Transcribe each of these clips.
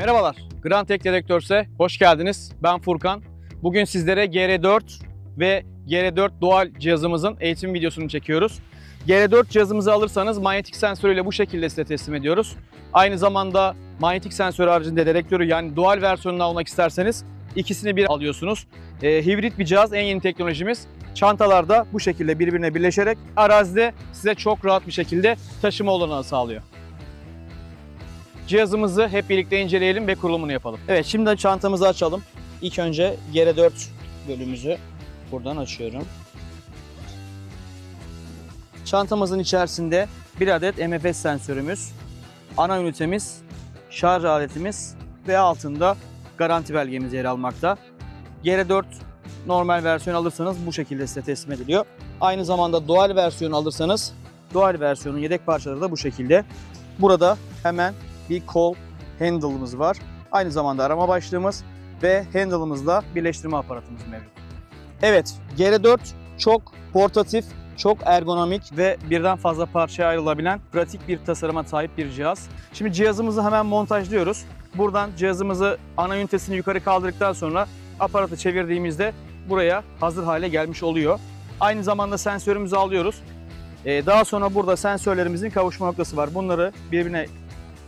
Merhabalar, Grand Tech Dedektörse hoş geldiniz. Ben Furkan. Bugün sizlere GR4 ve GR4 Dual cihazımızın eğitim videosunu çekiyoruz. GR4 cihazımızı alırsanız manyetik sensörüyle bu şekilde size teslim ediyoruz. Aynı zamanda manyetik sensör haricinde dedektörü yani dual versiyonunu almak isterseniz ikisini bir alıyorsunuz. Ee, hibrit bir cihaz, en yeni teknolojimiz. Çantalarda bu şekilde birbirine birleşerek arazide size çok rahat bir şekilde taşıma olanağı sağlıyor. Cihazımızı hep birlikte inceleyelim ve kurulumunu yapalım. Evet şimdi çantamızı açalım. İlk önce GR4 bölümümüzü buradan açıyorum. Çantamızın içerisinde bir adet MFS sensörümüz, ana ünitemiz, şarj aletimiz ve altında garanti belgemiz yer almakta. GR4 normal versiyon alırsanız bu şekilde size teslim ediliyor. Aynı zamanda dual versiyon alırsanız dual versiyonun yedek parçaları da bu şekilde. Burada hemen bir kol handle'ımız var. Aynı zamanda arama başlığımız ve handle'ımızla birleştirme aparatımız mevcut. Evet, GR4 çok portatif, çok ergonomik ve birden fazla parçaya ayrılabilen pratik bir tasarıma sahip bir cihaz. Şimdi cihazımızı hemen montajlıyoruz. Buradan cihazımızı ana ünitesini yukarı kaldırdıktan sonra aparatı çevirdiğimizde buraya hazır hale gelmiş oluyor. Aynı zamanda sensörümüzü alıyoruz. Ee, daha sonra burada sensörlerimizin kavuşma noktası var. Bunları birbirine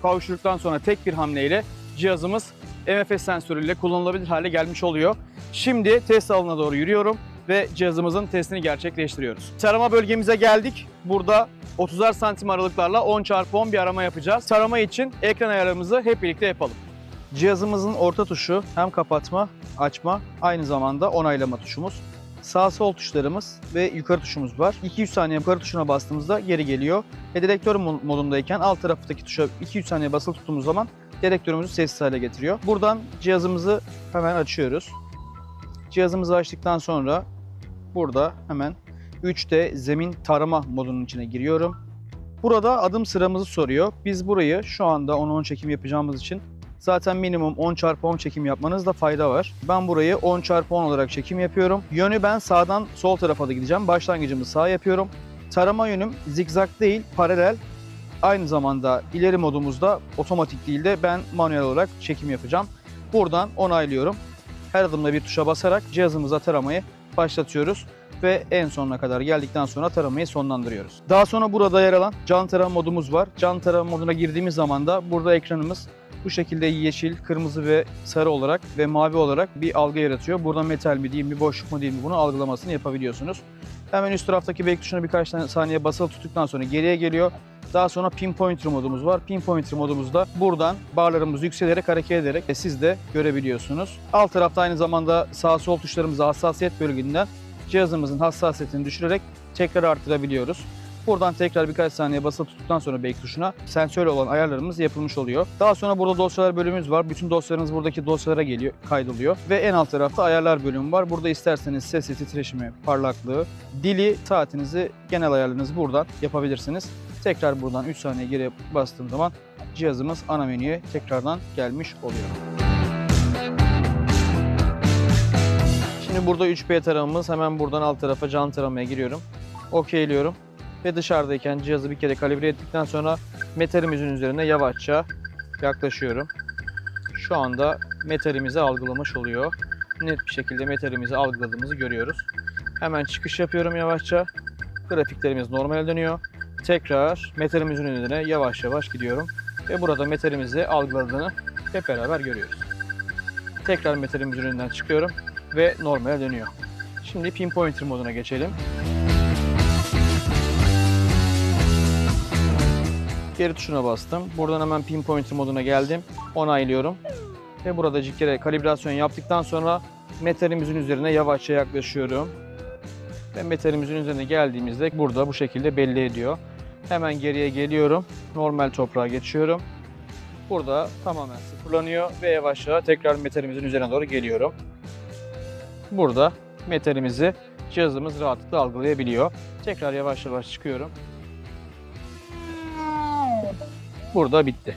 kavuşturduktan sonra tek bir hamleyle cihazımız MFS sensörüyle kullanılabilir hale gelmiş oluyor. Şimdi test alanına doğru yürüyorum ve cihazımızın testini gerçekleştiriyoruz. Tarama bölgemize geldik. Burada 30'ar santim aralıklarla 10x10 bir arama yapacağız. Tarama için ekran ayarlarımızı hep birlikte yapalım. Cihazımızın orta tuşu hem kapatma, açma, aynı zamanda onaylama tuşumuz. Sağ sol tuşlarımız ve yukarı tuşumuz var. 2-3 saniye yukarı tuşuna bastığımızda geri geliyor. Ve dedektör mo- modundayken alt taraftaki tuşa 2-3 saniye basılı tuttuğumuz zaman dedektörümüzü sessiz hale getiriyor. Buradan cihazımızı hemen açıyoruz. Cihazımızı açtıktan sonra burada hemen 3D zemin tarama modunun içine giriyorum. Burada adım sıramızı soruyor. Biz burayı şu anda 10-10 çekim yapacağımız için zaten minimum 10 çarpı 10 çekim yapmanızda fayda var. Ben burayı 10 çarpı 10 olarak çekim yapıyorum. Yönü ben sağdan sol tarafa da gideceğim. Başlangıcımı sağ yapıyorum. Tarama yönüm zigzag değil, paralel. Aynı zamanda ileri modumuzda otomatik değil de ben manuel olarak çekim yapacağım. Buradan onaylıyorum. Her adımda bir tuşa basarak cihazımıza taramayı başlatıyoruz ve en sonuna kadar geldikten sonra taramayı sonlandırıyoruz. Daha sonra burada yer alan can tarama modumuz var. Can tarama moduna girdiğimiz zaman da burada ekranımız bu şekilde yeşil, kırmızı ve sarı olarak ve mavi olarak bir algı yaratıyor. Burada metal mi diyeyim, bir boşluk mu diyeyim bunu algılamasını yapabiliyorsunuz. Hemen üst taraftaki back tuşuna birkaç saniye basılı tuttuktan sonra geriye geliyor. Daha sonra pinpointer modumuz var. Pinpointer modumuzda buradan barlarımız yükselerek hareket ederek e, siz de görebiliyorsunuz. Alt tarafta aynı zamanda sağ sol tuşlarımızı hassasiyet bölümünden cihazımızın hassasiyetini düşürerek tekrar arttırabiliyoruz. Buradan tekrar birkaç saniye basılı tuttuktan sonra back tuşuna sensörle olan ayarlarımız yapılmış oluyor. Daha sonra burada dosyalar bölümümüz var. Bütün dosyalarınız buradaki dosyalara geliyor, kaydoluyor. Ve en alt tarafta ayarlar bölümü var. Burada isterseniz sesi, titreşimi, parlaklığı, dili, saatinizi, genel ayarlarınızı buradan yapabilirsiniz. Tekrar buradan 3 saniye geri bastığım zaman cihazımız ana menüye tekrardan gelmiş oluyor. Şimdi burada 3P taramamız hemen buradan alt tarafa can taramaya giriyorum. Okeyliyorum ve dışarıdayken cihazı bir kere kalibre ettikten sonra metalimizin üzerine yavaşça yaklaşıyorum. Şu anda metalimizi algılamış oluyor. Net bir şekilde metalimizi algıladığımızı görüyoruz. Hemen çıkış yapıyorum yavaşça. Grafiklerimiz normale dönüyor. Tekrar metalimizin üzerine yavaş yavaş gidiyorum. Ve burada metalimizi algıladığını hep beraber görüyoruz. Tekrar metalimizin önünden çıkıyorum ve normale dönüyor. Şimdi pinpointer moduna geçelim. Geri tuşuna bastım. Buradan hemen pinpointer moduna geldim. Onaylıyorum. Ve burada bir kere kalibrasyon yaptıktan sonra metalimizin üzerine yavaşça yaklaşıyorum. Ve metalimizin üzerine geldiğimizde burada bu şekilde belli ediyor. Hemen geriye geliyorum. Normal toprağa geçiyorum. Burada tamamen sıfırlanıyor ve yavaşça tekrar metalimizin üzerine doğru geliyorum. Burada metalimizi cihazımız rahatlıkla algılayabiliyor. Tekrar yavaş yavaş çıkıyorum. Burada bitti.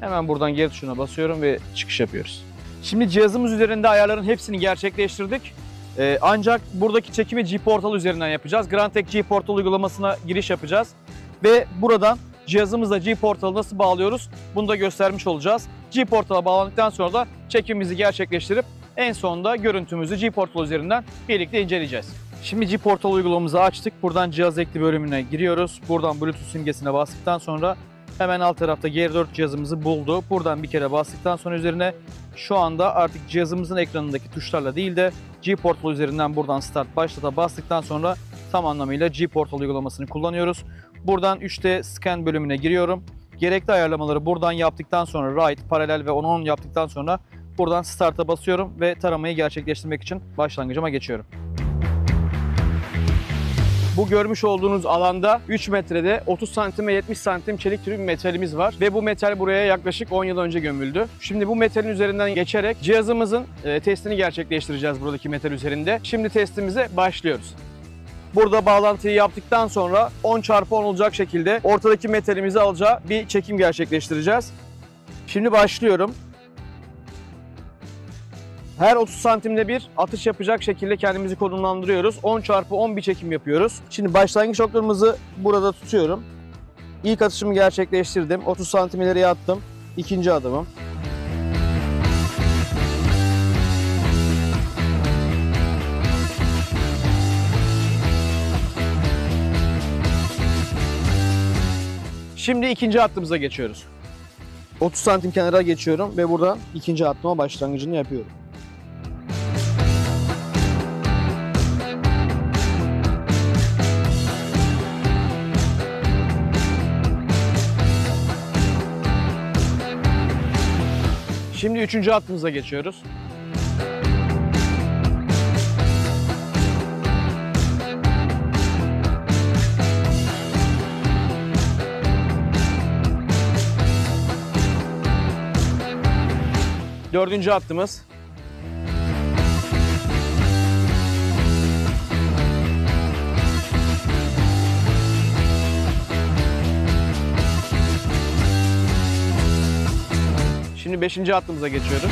Hemen buradan geri tuşuna basıyorum ve çıkış yapıyoruz. Şimdi cihazımız üzerinde ayarların hepsini gerçekleştirdik. Ee, ancak buradaki çekimi G-Portal üzerinden yapacağız. Grantec G-Portal uygulamasına giriş yapacağız. Ve buradan cihazımızla G-Portal'ı nasıl bağlıyoruz bunu da göstermiş olacağız. G-Portal'a bağlandıktan sonra da çekimimizi gerçekleştirip en sonunda görüntümüzü G-Portal üzerinden birlikte inceleyeceğiz. Şimdi G-Portal uygulamamızı açtık. Buradan cihaz ekli bölümüne giriyoruz. Buradan Bluetooth simgesine bastıktan sonra hemen alt tarafta Gear 4 cihazımızı buldu. Buradan bir kere bastıktan sonra üzerine şu anda artık cihazımızın ekranındaki tuşlarla değil de G-Portal üzerinden buradan Start Başlat'a bastıktan sonra tam anlamıyla G-Portal uygulamasını kullanıyoruz. Buradan 3D Scan bölümüne giriyorum. Gerekli ayarlamaları buradan yaptıktan sonra Right, paralel ve onu on yaptıktan sonra buradan Start'a basıyorum ve taramayı gerçekleştirmek için başlangıcıma geçiyorum. Bu görmüş olduğunuz alanda 3 metrede 30 santim ve 70 santim çelik türü bir metalimiz var. Ve bu metal buraya yaklaşık 10 yıl önce gömüldü. Şimdi bu metalin üzerinden geçerek cihazımızın e, testini gerçekleştireceğiz buradaki metal üzerinde. Şimdi testimize başlıyoruz. Burada bağlantıyı yaptıktan sonra 10 çarpı 10 olacak şekilde ortadaki metalimizi alacağı bir çekim gerçekleştireceğiz. Şimdi başlıyorum. Her 30 santimde bir atış yapacak şekilde kendimizi konumlandırıyoruz. 10 çarpı 10 bir çekim yapıyoruz. Şimdi başlangıç noktamızı burada tutuyorum. İlk atışımı gerçekleştirdim. 30 santim ileriye attım. İkinci adımım. Şimdi ikinci hattımıza geçiyoruz. 30 santim kenara geçiyorum ve buradan ikinci attıma başlangıcını yapıyorum. Şimdi üçüncü hattımıza geçiyoruz. Dördüncü hattımız. Şimdi beşinci hattımıza geçiyoruz.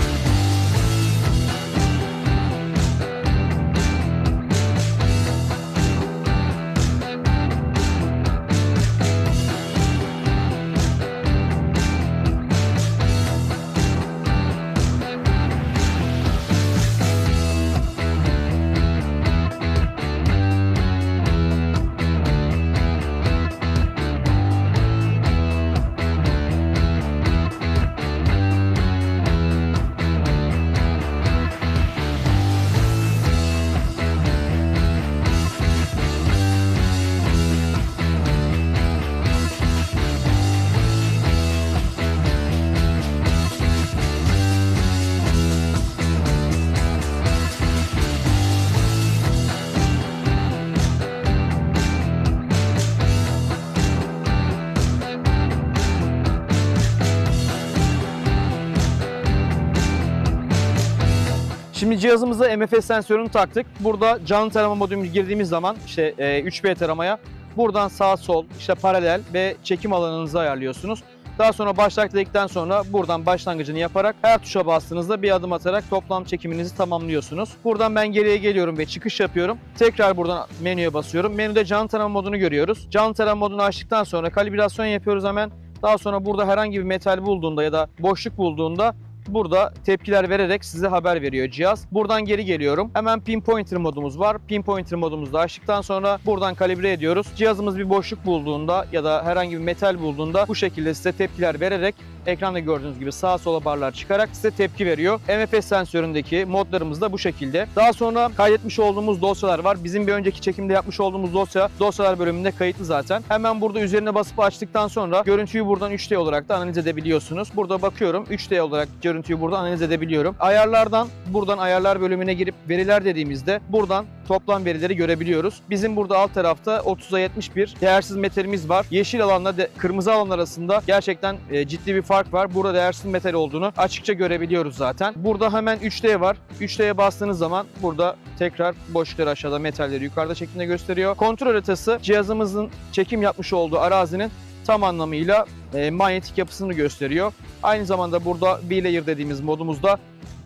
Şimdi cihazımıza MFS sensörünü taktık. Burada canlı tarama modülümüze girdiğimiz zaman işte e, 3B taramaya buradan sağ sol işte paralel ve çekim alanınızı ayarlıyorsunuz. Daha sonra başlat dedikten sonra buradan başlangıcını yaparak her tuşa bastığınızda bir adım atarak toplam çekiminizi tamamlıyorsunuz. Buradan ben geriye geliyorum ve çıkış yapıyorum. Tekrar buradan menüye basıyorum. Menüde canlı tarama modunu görüyoruz. Canlı tarama modunu açtıktan sonra kalibrasyon yapıyoruz hemen. Daha sonra burada herhangi bir metal bulduğunda ya da boşluk bulduğunda Burada tepkiler vererek size haber veriyor cihaz. Buradan geri geliyorum. Hemen pinpointer modumuz var. Pinpointer modumuzu da açtıktan sonra buradan kalibre ediyoruz. Cihazımız bir boşluk bulduğunda ya da herhangi bir metal bulduğunda bu şekilde size tepkiler vererek ekranda gördüğünüz gibi sağa sola barlar çıkarak size tepki veriyor. MFS sensöründeki modlarımız da bu şekilde. Daha sonra kaydetmiş olduğumuz dosyalar var. Bizim bir önceki çekimde yapmış olduğumuz dosya dosyalar bölümünde kayıtlı zaten. Hemen burada üzerine basıp açtıktan sonra görüntüyü buradan 3D olarak da analiz edebiliyorsunuz. Burada bakıyorum 3D olarak görüntüyü burada analiz edebiliyorum. Ayarlardan buradan ayarlar bölümüne girip veriler dediğimizde buradan toplam verileri görebiliyoruz. Bizim burada alt tarafta 30'a 71 değersiz metalimiz var. Yeşil alanla de, kırmızı alan arasında gerçekten e, ciddi bir fark var. Burada değersiz metal olduğunu açıkça görebiliyoruz zaten. Burada hemen 3D var. 3D'ye bastığınız zaman burada tekrar boşlukları aşağıda metalleri yukarıda şeklinde gösteriyor. Kontrol haritası cihazımızın çekim yapmış olduğu arazinin tam anlamıyla e, manyetik yapısını gösteriyor. Aynı zamanda burada V-Layer dediğimiz modumuzda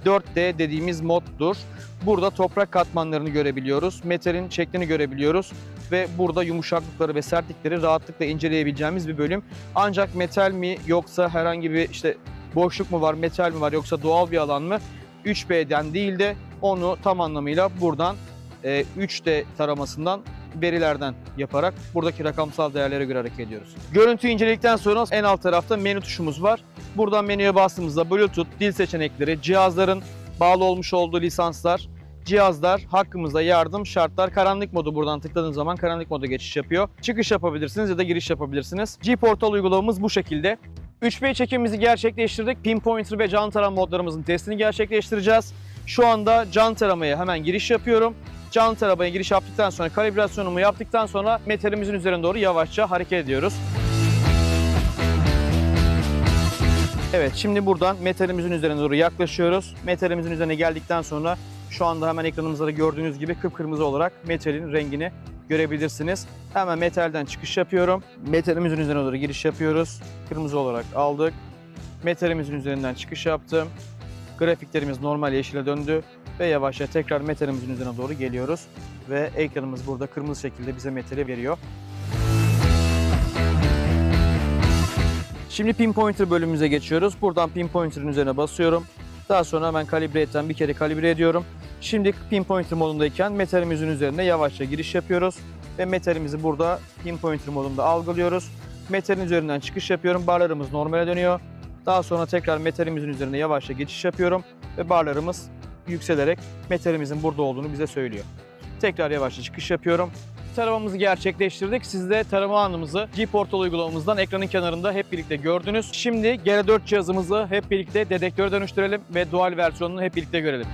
4D dediğimiz moddur. Burada toprak katmanlarını görebiliyoruz. Metalin şeklini görebiliyoruz. Ve burada yumuşaklıkları ve sertlikleri rahatlıkla inceleyebileceğimiz bir bölüm. Ancak metal mi yoksa herhangi bir işte boşluk mu var, metal mi var yoksa doğal bir alan mı? 3B'den değil de onu tam anlamıyla buradan e, 3D taramasından verilerden yaparak buradaki rakamsal değerlere göre hareket ediyoruz. Görüntüyü inceledikten sonra en alt tarafta menü tuşumuz var. Buradan menüye bastığımızda Bluetooth, dil seçenekleri, cihazların bağlı olmuş olduğu lisanslar, cihazlar, hakkımızda yardım, şartlar, karanlık modu buradan tıkladığınız zaman karanlık moda geçiş yapıyor. Çıkış yapabilirsiniz ya da giriş yapabilirsiniz. G-Portal uygulamamız bu şekilde. 3B çekimimizi gerçekleştirdik. Pinpointer ve can tarama modlarımızın testini gerçekleştireceğiz. Şu anda can taramaya hemen giriş yapıyorum. Can taramaya giriş yaptıktan sonra kalibrasyonumu yaptıktan sonra metalimizin üzerine doğru yavaşça hareket ediyoruz. Evet şimdi buradan metalimizin üzerine doğru yaklaşıyoruz. Metalimizin üzerine geldikten sonra şu anda hemen ekranımızda da gördüğünüz gibi kıpkırmızı olarak metalin rengini görebilirsiniz. Hemen metalden çıkış yapıyorum. Metalimizin üzerine doğru giriş yapıyoruz. Kırmızı olarak aldık. Metalimizin üzerinden çıkış yaptım. Grafiklerimiz normal yeşile döndü ve yavaşça tekrar metalimizin üzerine doğru geliyoruz. Ve ekranımız burada kırmızı şekilde bize metali veriyor. Şimdi pinpointer bölümümüze geçiyoruz. Buradan pinpointer'ın üzerine basıyorum. Daha sonra hemen kalibre etten bir kere kalibre ediyorum. Şimdi pinpointer modundayken metalimizin üzerine yavaşça giriş yapıyoruz. Ve metalimizi burada pinpointer modunda algılıyoruz. Metalin üzerinden çıkış yapıyorum. Barlarımız normale dönüyor. Daha sonra tekrar metalimizin üzerine yavaşça geçiş yapıyorum. Ve barlarımız yükselerek metalimizin burada olduğunu bize söylüyor. Tekrar yavaşça çıkış yapıyorum. Taramamızı gerçekleştirdik. Siz de tarama anımızı G-Portal uygulamamızdan ekranın kenarında hep birlikte gördünüz. Şimdi GR4 cihazımızı hep birlikte dedektöre dönüştürelim ve dual versiyonunu hep birlikte görelim.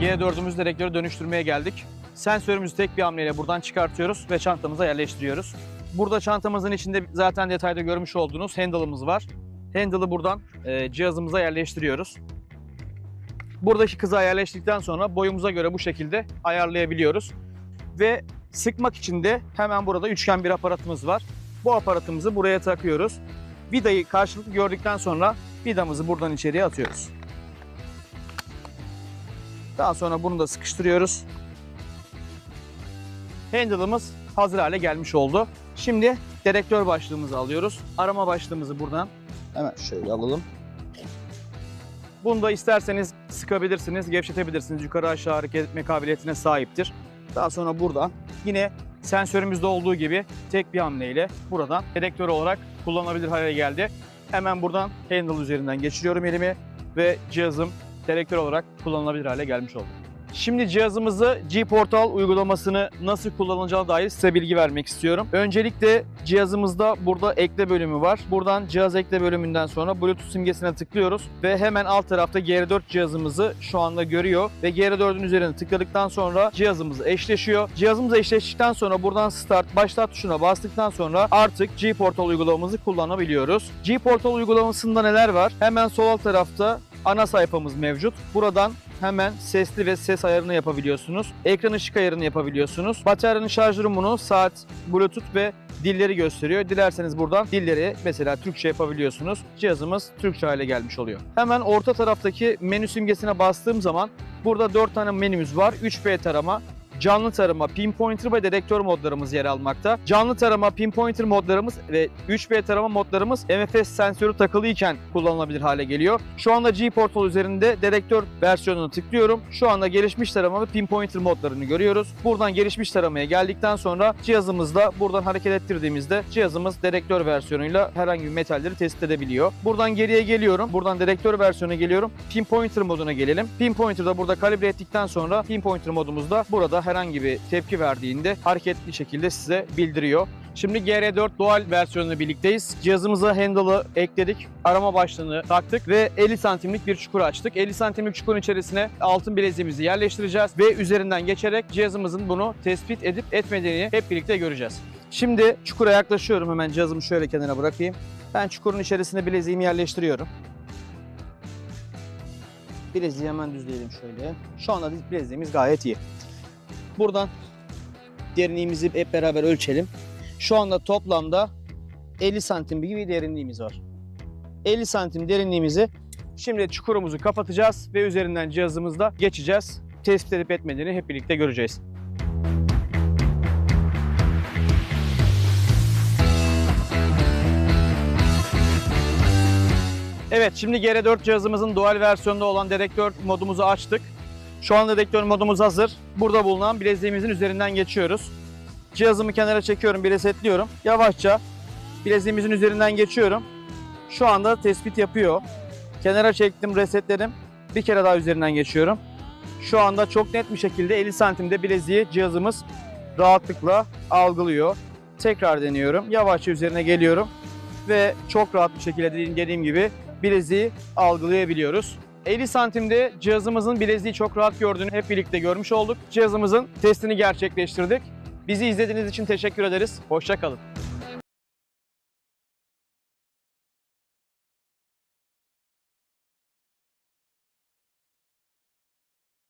G4'ümüzü dedektöre dönüştürmeye geldik. Sensörümüzü tek bir hamleyle buradan çıkartıyoruz ve çantamıza yerleştiriyoruz. Burada çantamızın içinde zaten detayda görmüş olduğunuz handle'ımız var. Handle'ı buradan e, cihazımıza yerleştiriyoruz. Buradaki kıza yerleştirdikten sonra boyumuza göre bu şekilde ayarlayabiliyoruz. Ve sıkmak için de hemen burada üçgen bir aparatımız var. Bu aparatımızı buraya takıyoruz. Vidayı karşılıklı gördükten sonra vidamızı buradan içeriye atıyoruz. Daha sonra bunu da sıkıştırıyoruz. Handle'ımız hazır hale gelmiş oldu. Şimdi dedektör başlığımızı alıyoruz. Arama başlığımızı buradan hemen şöyle alalım. Bunu da isterseniz sıkabilirsiniz, gevşetebilirsiniz. Yukarı aşağı hareket etme kabiliyetine sahiptir. Daha sonra buradan yine sensörümüzde olduğu gibi tek bir hamleyle buradan dedektör olarak kullanılabilir hale geldi. Hemen buradan handle üzerinden geçiriyorum elimi ve cihazım dedektör olarak kullanılabilir hale gelmiş oldu. Şimdi cihazımızı G-Portal uygulamasını nasıl kullanılacağına dair size bilgi vermek istiyorum. Öncelikle cihazımızda burada ekle bölümü var. Buradan cihaz ekle bölümünden sonra Bluetooth simgesine tıklıyoruz ve hemen alt tarafta GR4 cihazımızı şu anda görüyor ve GR4'ün üzerine tıkladıktan sonra cihazımız eşleşiyor. Cihazımız eşleştikten sonra buradan Start başlat tuşuna bastıktan sonra artık G-Portal uygulamamızı kullanabiliyoruz. G-Portal uygulamasında neler var? Hemen sol alt tarafta ana sayfamız mevcut. Buradan hemen sesli ve ses ayarını yapabiliyorsunuz. Ekran ışık ayarını yapabiliyorsunuz. Bataryanın şarj durumunu saat, bluetooth ve dilleri gösteriyor. Dilerseniz buradan dilleri mesela Türkçe yapabiliyorsunuz. Cihazımız Türkçe hale gelmiş oluyor. Hemen orta taraftaki menü simgesine bastığım zaman burada 4 tane menümüz var. 3B tarama, canlı tarama, pinpointer ve dedektör modlarımız yer almakta. Canlı tarama, pinpointer modlarımız ve 3B tarama modlarımız MFS sensörü takılıyken kullanılabilir hale geliyor. Şu anda G-Portal üzerinde dedektör versiyonunu tıklıyorum. Şu anda gelişmiş tarama ve pinpointer modlarını görüyoruz. Buradan gelişmiş taramaya geldikten sonra cihazımızda buradan hareket ettirdiğimizde cihazımız dedektör versiyonuyla herhangi bir metalleri tespit edebiliyor. Buradan geriye geliyorum. Buradan dedektör versiyonuna geliyorum. Pinpointer moduna gelelim. Pinpointer'da burada kalibre ettikten sonra pinpointer modumuzda burada herhangi bir tepki verdiğinde hareketli şekilde size bildiriyor. Şimdi GR4 Dual versiyonuyla birlikteyiz. Cihazımıza handle'ı ekledik. Arama başlığını taktık ve 50 santimlik bir çukur açtık. 50 santimlik çukurun içerisine altın bileziğimizi yerleştireceğiz ve üzerinden geçerek cihazımızın bunu tespit edip etmediğini hep birlikte göreceğiz. Şimdi çukura yaklaşıyorum. Hemen cihazımı şöyle kenara bırakayım. Ben çukurun içerisine bileziğimi yerleştiriyorum. Bileziği hemen düzleyelim şöyle. Şu anda bileziğimiz gayet iyi. Buradan derinliğimizi hep beraber ölçelim. Şu anda toplamda 50 santim gibi bir derinliğimiz var. 50 santim derinliğimizi şimdi çukurumuzu kapatacağız ve üzerinden cihazımızla geçeceğiz. Tespit edip etmediğini hep birlikte göreceğiz. Evet şimdi GR4 cihazımızın dual versiyonda olan dedektör modumuzu açtık. Şu an dedektör modumuz hazır. Burada bulunan bileziğimizin üzerinden geçiyoruz. Cihazımı kenara çekiyorum, bir resetliyorum. Yavaşça bileziğimizin üzerinden geçiyorum. Şu anda tespit yapıyor. Kenara çektim, resetledim. Bir kere daha üzerinden geçiyorum. Şu anda çok net bir şekilde 50 santimde bileziği cihazımız rahatlıkla algılıyor. Tekrar deniyorum. Yavaşça üzerine geliyorum ve çok rahat bir şekilde dediğim gibi bileziği algılayabiliyoruz. 50 santimde cihazımızın bileziği çok rahat gördüğünü hep birlikte görmüş olduk. Cihazımızın testini gerçekleştirdik. Bizi izlediğiniz için teşekkür ederiz. Hoşçakalın.